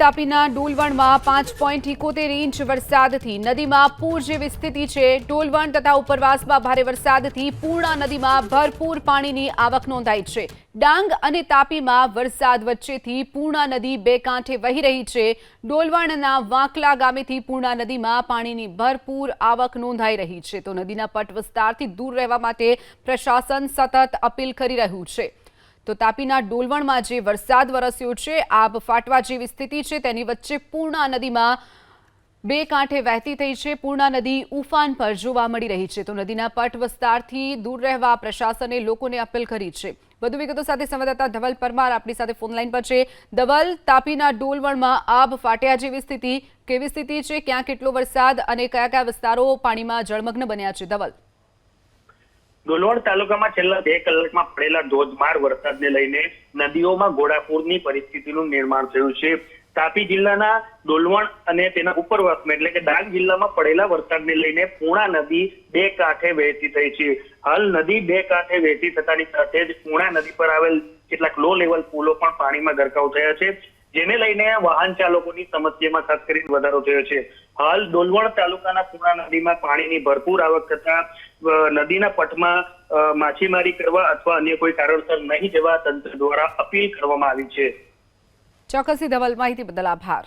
તાપીના ડોલવણમાં પાંચ point ઇકોતેર inch વરસાદથી નદીમાં પૂર જેવી સ્થિતિ છે. ડોલવણ તથા ઉપરવાસમાં ભારે વરસાદથી પૂર્ણા નદીમાં ભરપૂર પાણીની આવક નોંધાઈ છે. ડાંગ અને તાપીમાં વરસાદ વચ્ચેથી પૂર્ણા નદી બે કાંઠે વહી રહી છે. ડોલવણના વાંકલા ગામેથી પૂર્ણા નદીમાં પાણીની ભરપૂર આવક નોંધાઈ રહી છે. તો નદીના પટ વિસ્તારથી દૂર રહેવા માટે પ્રશાસન સતત અપીલ કરી રહ્યું છે. તો તાપીના ડોલવણમાં જે વરસાદ વરસ્યો છે આબ ફાટવા જેવી સ્થિતિ છે, તેની વચ્ચે પૂર્ણા નદીમાં બે કાંઠે વહેતી થઈ છે. પૂર્ણા નદી ઉફાન પર જોવા મળી રહી છે. તો નદીના પટ વિસ્તારથી દૂર રહેવા પ્રશાસને લોકોને અપીલ કરી છે. વધુ વિગતો સાથે સંવાદદાતા ધવલ પરમાર આપણી સાથે ફોનલાઈન પર છે. ધવલ, તાપીના ડોલવણમાં આબ ફાટ્યા જેવી સ્થિતિ, કેવી સ્થિતિ છે? ક્યાં કેટલો વરસાદ અને કયા કયા વિસ્તારો પાણીમાં જળમગ્ન બન્યા છે? ધવલ. ડોલવણ તાલુકામાં છેલ્લા બે કલાકમાં પડેલા ધોધમાર વરસાદને લઈને નદીઓમાં ઘોડાપૂરની પરિસ્થિતિનું નિર્માણ થયું છે. તાપી જિલ્લાના ડોલવણ અને તેના ઉપરવાસમાં એટલે કે ડાંગ જિલ્લામાં પડેલા વરસાદને લઈને પૂણા નદી બે કાંઠે વહેતી થઈ છે. હાલ નદી બે કાંઠે વહેતી થતાની સાથે જ પૂણા નદી પર આવેલ કેટલાક લો લેવલ પુલો પણ પાણીમાં ગરકાવ થયા છે. જેને લઈને વાહન ચાલકોની સમસ્યામાં ખાસ કરીને વધારો થયો છે. હાલ ડોલવણ તાલુકાના પૂર્ણા નદીમાં પાણીની ભરપૂર આવક થતા નદીના પટમાં માછીમારી કરવા અથવા અન્ય કોઈ કારણસર નહીં જવા તંત્ર દ્વારા અપીલ કરવામાં આવી છે. ચોક્કસથી ધવલ માહિતી બદલ આભાર.